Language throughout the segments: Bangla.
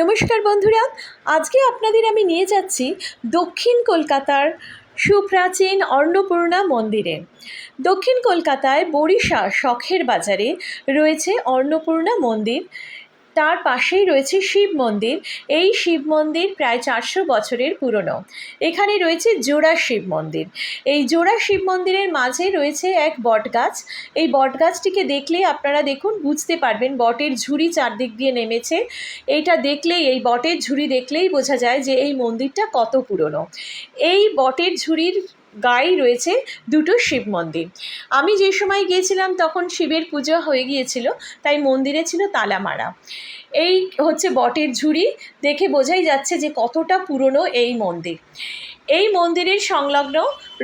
নমস্কার বন্ধুরা, আজকে আপনাদের আমি নিয়ে যাচ্ছি দক্ষিণ কলকাতার সুপ্রাচীন অন্নপূর্ণা মন্দিরে। দক্ষিণ কলকাতায় বরিশা শখের বাজারে রয়েছে অন্নপূর্ণা মন্দির। তার পাশেই রয়েছে শিব মন্দির। এই শিব মন্দির প্রায় চারশো বছরের পুরনো। এখানে রয়েছে জোড়া শিব মন্দির। এই জোড়া শিব মন্দিরের মাঝে রয়েছে এক বটগাছ। এই বটগাছটিকে দেখলেই আপনারা দেখুন, বুঝতে পারবেন বটের ঝুড়ি চারদিক দিয়ে নেমেছে। এইটা দেখলেই, এই বটের ঝুড়ি দেখলেই বোঝা যায় যে এই মন্দিরটা কত পুরনো। এই বটের ঝুড়ির গায়ে রয়েছে দুটো শিব মন্দির। আমি যে সময় গিয়েছিলাম তখন শিবের পুজো হয়ে গিয়েছিল, তাই মন্দিরে ছিল তালা মারা এই হচ্ছে বটের ঝুড়ি, দেখে বোঝাই যাচ্ছে যে কতটা পুরনো এই মন্দির। এই মন্দিরের সংলগ্ন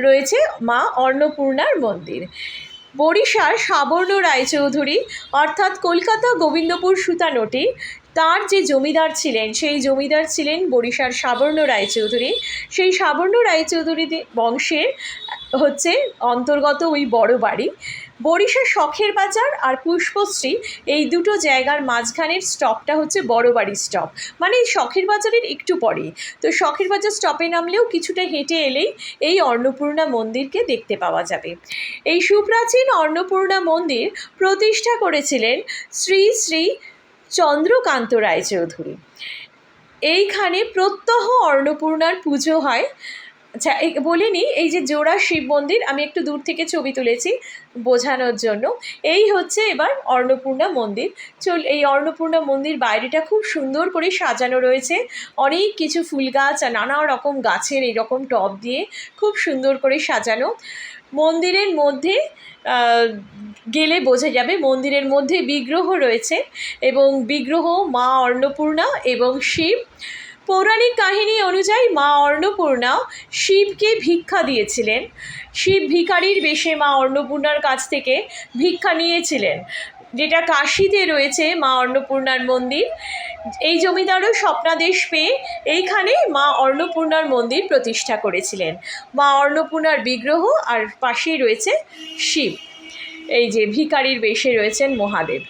রয়েছে মা অন্নপূর্ণার মন্দির। বরিশার সাবর্ণ রায়চৌধুরী, অর্থাৎ কলকাতা গোবিন্দপুর সুতানোটি তার যে জমিদার ছিলেন, সেই জমিদার ছিলেন বরিশার সাবর্ণ রায়চৌধুরী। সেই সাবর্ণ রায়চৌধুরী বংশের হচ্ছে অন্তর্গত ওই বড় বাড়ি। বরিশা শখের বাজার আর পুষ্পশ্রী এই দুটো জায়গার মাঝখানের স্টপটা হচ্ছে বড় বাড়ি স্টপ। মানে শখের বাজারের একটু পরেই। তো শখের বাজার স্টপে নামলেও কিছুটা হেঁটে এলেই এই অন্নপূর্ণা মন্দিরকে দেখতে পাওয়া যাবে। এই সুপ্রাচীন অন্নপূর্ণা মন্দির প্রতিষ্ঠা করেছিলেন শ্রী শ্রী চন্দ্রকান্ত রায়চৌধুরী। এইখানে প্রত্যহ অন্নপূর্ণার পুজো হয়। আচ্ছা বলিনি এই যে জোড়া শিব মন্দির, আমি একটু দূর থেকে ছবি তুলেছি বোঝানোর জন্য। এই হচ্ছে এবার অন্নপূর্ণা মন্দির। চল, এই অন্নপূর্ণা মন্দির বাইরেটা খুব সুন্দর করে সাজানো রয়েছে। অনেক কিছু ফুল গাছ আর নানা রকম গাছের এইরকম টব দিয়ে খুব সুন্দর করে সাজানো। মন্দিরের মধ্যে গেলে বোঝা যাবে, মন্দিরের মধ্যে বিগ্রহ রয়েছে এবং বিগ্রহ মা অন্নপূর্ণা এবং শিব। পৌরাণিক কাহিনী অনুযায়ী মা অন্নপূর্ণা শিবকে ভিক্ষা দিয়েছিলেন। শিব ভিখারির বেশে মা অন্নপূর্ণার কাছ থেকে ভিক্ষা নিয়েছিলেন। যেটা কাশিতে রয়েছে মা অন্নপূর্ণার মন্দির। এই জমিদারও স্বপ্নাদেশ পেয়ে এইখানে মা অন্নপূর্ণার মন্দির প্রতিষ্ঠা করেছিলেন। মা অন্নপূর্ণার বিগ্রহ আর পাশেই রয়েছে শিব। এই যে ভিখারির বেশে রয়েছেন মহাদেব।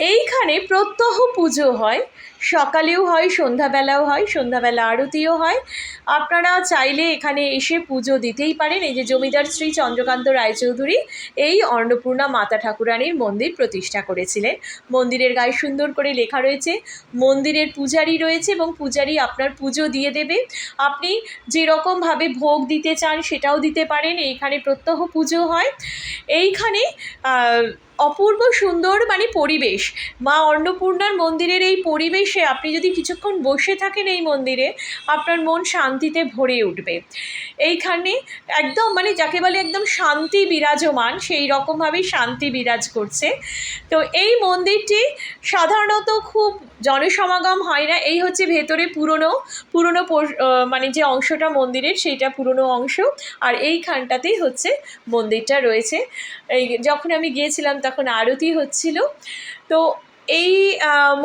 এইখানে প্রত্যহ পুজো হয়। সকালেও হয়, সন্ধ্যাবেলাও হয়, সন্ধ্যাবেলা আরতিও হয়। আপনারা চাইলে এখানে এসে পুজো দিতেই পারেন। এই যে জমিদার শ্রী চন্দ্রকান্ত রায়চৌধুরী এই অন্নপূর্ণা মাতা ঠাকুরানীর মন্দির প্রতিষ্ঠা করেছিলেন। মন্দিরের গায়ে সুন্দর করে লেখা রয়েছে, মন্দিরের পূজারি রয়েছে এবং পূজারি আপনার পুজো দিয়ে দেবে। আপনি যেরকমভাবে ভোগ দিতে চান সেটাও দিতে পারেন। এইখানে প্রত্যহ পুজো হয়। এইখানে অপূর্ব সুন্দর মানে পরিবেশ। মা অন্নপূর্ণার মন্দিরের এই পরিবেশে আপনি যদি কিছুক্ষণ বসে থাকেন এই মন্দিরে, আপনার মন শান্তিতে ভরে উঠবে। এইখানে একদম মানে যাকে বলে একদম শান্তি বিরাজমান, সেই রকমভাবেই শান্তি বিরাজ করছে। তো এই মন্দিরটি সাধারণত খুব জনসমাগম হয় না, এই হচ্ছে ভেতরে পুরনো পুরনো মানে যে অংশটা মন্দিরের, সেইটা পুরনো অংশ। আর এইখানটাতেই হচ্ছে মন্দিরটা রয়েছে। এই যখন আমি গিয়েছিলাম তখন আরতি হচ্ছিল। তো এই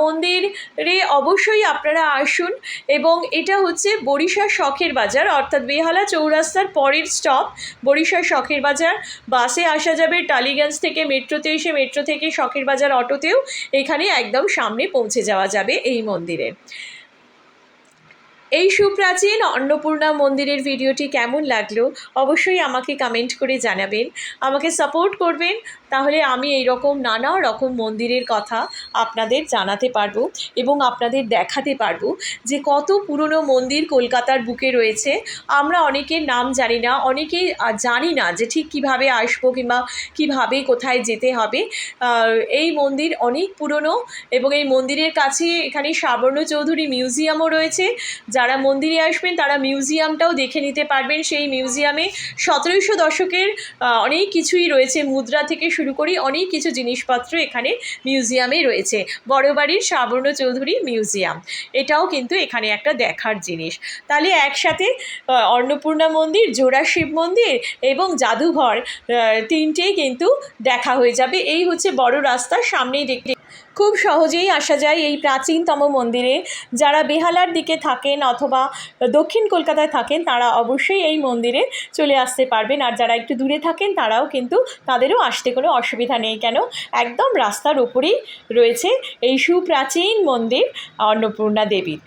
মন্দিরে অবশ্যই আপনারা আসুন এবং এটা হচ্ছে বরিশা শখের বাজার, অর্থাৎ বেহালা চৌরাস্তার পরের স্টপ বরিশা শখের বাজার। বাসে আসা যাবে টালিগঞ্জ থেকে মেট্রোতে এসে মেট্রো থেকে শখের বাজার অটোতেও এখানে একদম সামনে পৌঁছে যাওয়া যাবে এই মন্দিরে। এই সুপ্রাচীন অন্নপূর্ণা মন্দিরের ভিডিওটি কেমন লাগল অবশ্যই আমাকে কমেন্ট করে জানাবেন। আমাকে সাপোর্ট করবেন, তাহলে আমি এই রকম নানা রকম মন্দিরের কথা আপনাদের জানাতে পারব এবং আপনাদের দেখাতে পারব যে কত পুরনো মন্দির কলকাতার বুকে রয়েছে। আমরা অনেকের নাম জানি না, অনেকেই জানি না যে ঠিক কীভাবে আসব কিংবা কীভাবে কোথায় যেতে হবে। এই মন্দির অনেক পুরনো এবং এই মন্দিরের কাছে এখানে সাবর্ণ চৌধুরী মিউজিয়ামও রয়েছে যারা মন্দিরে আসবেন, তারা মিউজিয়ামটাও দেখে নিতে পারবেন। সেই মিউজিয়ামে সতেরোশো দশকের অনেক কিছুই রয়েছে। মুদ্রা থেকে শুরু করি অনেক কিছু জিনিসপত্র এখানে মিউজিয়ামে রয়েছে। বড়বাড়ির সাবর্ণ চৌধুরী মিউজিয়াম। এটাও কিন্তু এখানে একটা দেখার জিনিস। তাহলে একসাথে অন্নপূর্ণা মন্দির জোড়া শিব মন্দির এবং জাদুঘর তিনটেই কিন্তু দেখা হয়ে যাবে। এই হচ্ছে বড় রাস্তা, সামনেই দেখতে খুব সহজেই আসা যায় এই প্রাচীনতম মন্দিরে। যারা বেহালার দিকে থাকেন অথবা দক্ষিণ কলকাতায় থাকেন, তারা অবশ্যই এই মন্দিরে চলে আসতে পারবেন। আর যারা একটু দূরে থাকেন, তারাও কিন্তু তাদেরও আসতে কোনো অসুবিধা নেই। কেন? একদম রাস্তার ওপরেই রয়েছে এই সুপ্রাচীন মন্দির অন্নপূর্ণা দেবীর।